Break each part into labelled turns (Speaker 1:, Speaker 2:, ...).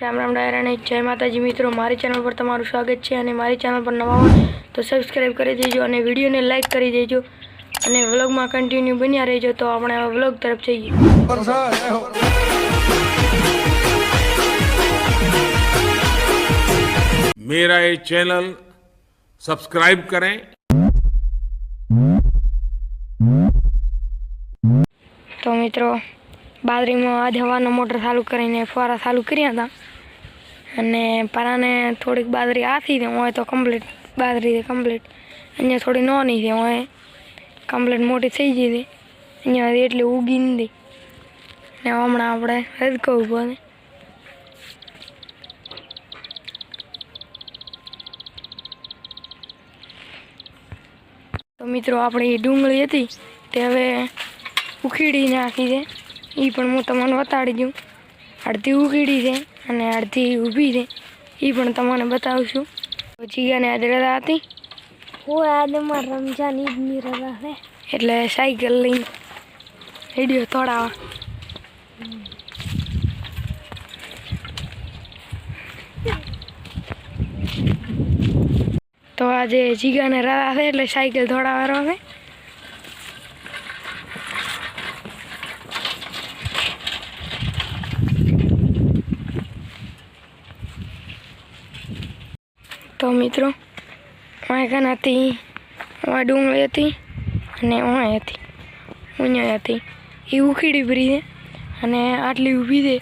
Speaker 1: રામ રામ ડાયરા અને જય માતાજી. મિત્રો મારી ચેનલ પર તમારું સ્વાગત છે અને મારી ચેનલ પર નવા હોય તો સબસ્ક્રાઈબ કરી દેજો અને વિડીયોને લાઇક કરી દેજો અને વ્લોગમાં કન્ટિન્યુ બન્યા રહેજો તો આપણે હવે વ્લોગ તરફ જઈએ.
Speaker 2: મેરા એ ચેનલ સબસ્ક્રાઇબ કરેં
Speaker 1: તો મિત્રો બાદરીમાં આજ હવાનો મોટર ચાલુ કરીને ફુવારા ચાલુ કર્યા હતા. અને પારાને થોડીક બાદરી આથી હતી હોય તો કમ્પ્લીટ બાદરી કમ્પ્લીટ અહીંયા થોડી નોની છે, હોય. કમ્પ્લીટ મોટી થઈ ગઈ હતી અહીંયા એટલી ઉગી નથી ને હમણાં આપણે રદ કરવું પડે તો મિત્રો, આપણી ડુંગળી હતી તે હવે ઉખીડી નાખી છે. એ પણ હું તમને બતાડી દઉં. અડધી ઉખેડી છે અને અડધી ઊભી છે. એ પણ તમને બતાવશું. જીગાને આજે રજા હતી.
Speaker 3: હું આદમાં રમજાન ઈદની રજા છે.
Speaker 1: એટલે સાયકલ લઈને હેડ્યો થોડા તો આજે જીગાને રજા છે એટલે સાયકલ થોડા વાર છે તો મિત્રો વાંકન હતી વા ડુંગળી હતી અને વાંય હતી. ઉഞ്ഞાઈ હતી. એ ઉખેડી ભરી છે અને આટલી ઊભી છે,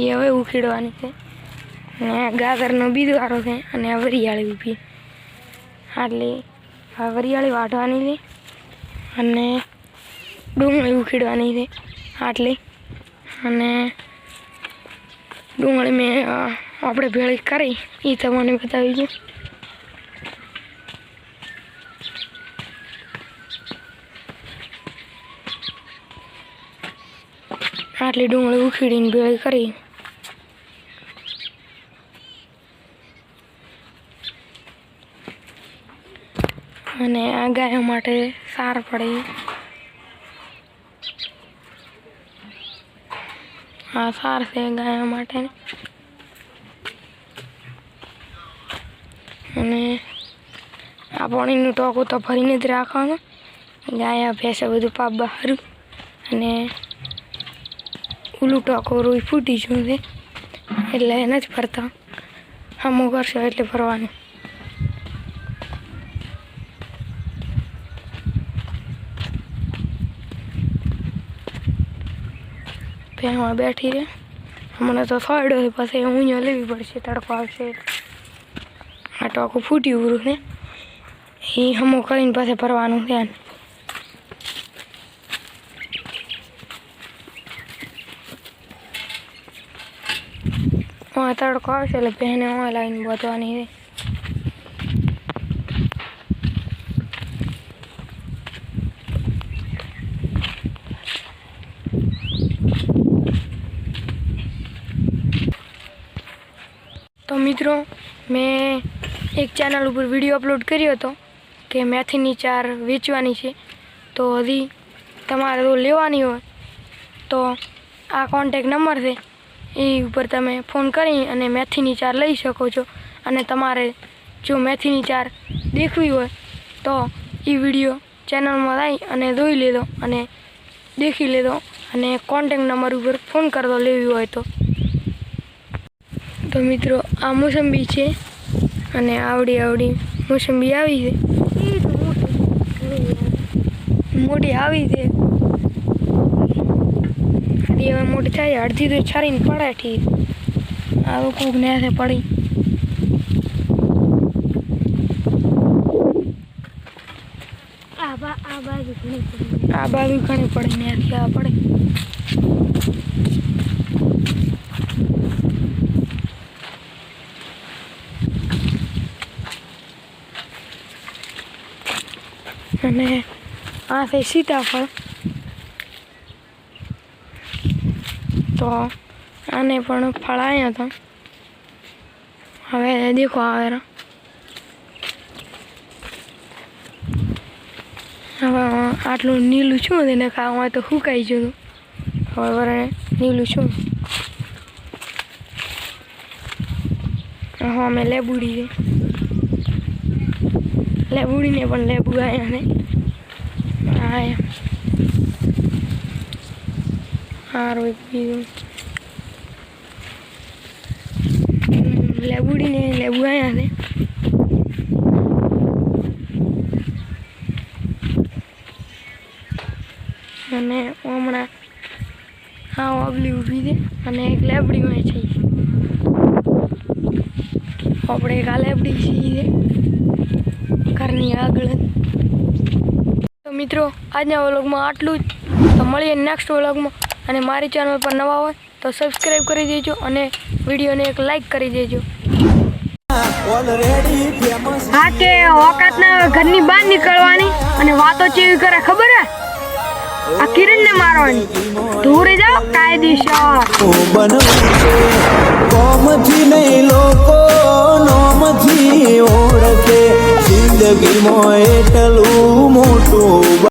Speaker 1: એ હવે ઉખેડવાની છે. અને ગાજરનો બીજ વાળો છે અને આ વરિયાળી ઊભી આટલી આ વરિયાળી વાટવાની છે અને ડુંગળી ઉખેડવાની છે આટલી. અને ડુંગળી મેં આપણે ભેળી કરી, એ તમને બતાવી છે આટલી ડુંગળી ઉખેડીને ભેળી કરી. અને આ ગાયો માટે સાર પડે. આ સાર છે ગાયો માટે. અને આ પાણીનું ટોકું તો ભરીને જ રાખવાનું. ગાયા ભેંસે બધું પાપ બહારું અને ઓલું ટોકું રોઈ ફૂટી ગયું છે. એટલે નથી ફરતા હમો કરશો એટલે ફરવાનું ભેમાં બેઠી રહે હમણાં તો થોડો છે, પછી ઊંઝો લેવી પડશે, તડકો આવશે. આ ટોકું ફૂટ્યું ઉરું ને એ હમો કરીને પાસે ફરવાનું છે આ તડકો આવશે એટલે બહેને હું લાવીને બોધવાની છે. તો મિત્રો, મેં એક ચેનલ ઉપર વીડિયો અપલોડ કર્યો હતો કે મેથીની ચાર વેચવાની છે. તો હજી તમારે તો લેવાની હોય તો આ કોન્ટેક નંબર છે એ ઉપર તમે ફોન કરી અને મેથીની ચાર લઈ શકો છો. અને તમારે જો મેથીની ચાર દેખવી હોય, તો એ વીડિયો ચેનલમાં આવી અને જોઈ લેજો અને દેખી લેજો. અને કોન્ટેક નંબર ઉપર ફોન કરતો લેવી હોય તો. તો મિત્રો, આ મોસંબી છે અને આવડી આવડી મોસંબી આવી છે.
Speaker 3: મોટી
Speaker 1: આવી છે. હવે મોટી થાય અડધી તો છારીને પડે ઠીક આવું કોક ને હાથે પડી.
Speaker 3: આ બાજુ ઘણી પડી
Speaker 1: આ બાજુ ઘણી પડે ને આ પડે. અને આ છે સીતાફળ. તો આને પણ ફળ આવ્યા હતા હવે દેખો આવે હવે આટલું નીલું છું તેને ખાવા તો સુકાઈ ગયું હવે વરે નીલું છું હા અમે લેબુડી લેબુડીને પણ લેબુ આવ્યા ને. હા સારું એક બીજું લેબુડીને લેબુ આવ્યા છે. અને હમણાં હા ઓબલી ઊભી છે અને એક લેબડી હોય છે. આપણે એક આ લેબડી છીએ ઘરની આગળ. તો મિત્રો, આજના વ્લોગમાં આટલું જ. તો મળીએ નેક્સ્ટ વ્લોગમાં. અને મારી ચેનલ પર નવા હોય તો સબસ્ક્રાઈબ કરી દેજો અને વિડીયોને એક લાઈક કરી દેજો. હા કે ઓકાતના ઘરની બહાર નીકળવાની અને વાતો ચેવી કરે ખબર હે? આ કિરણને મારવાની. દૂરે જાઓ કાયદેસર.
Speaker 4: કોમથી નહીં લોકો નોમથી ઓળખે. જિંદગીમાં એટલું મોટું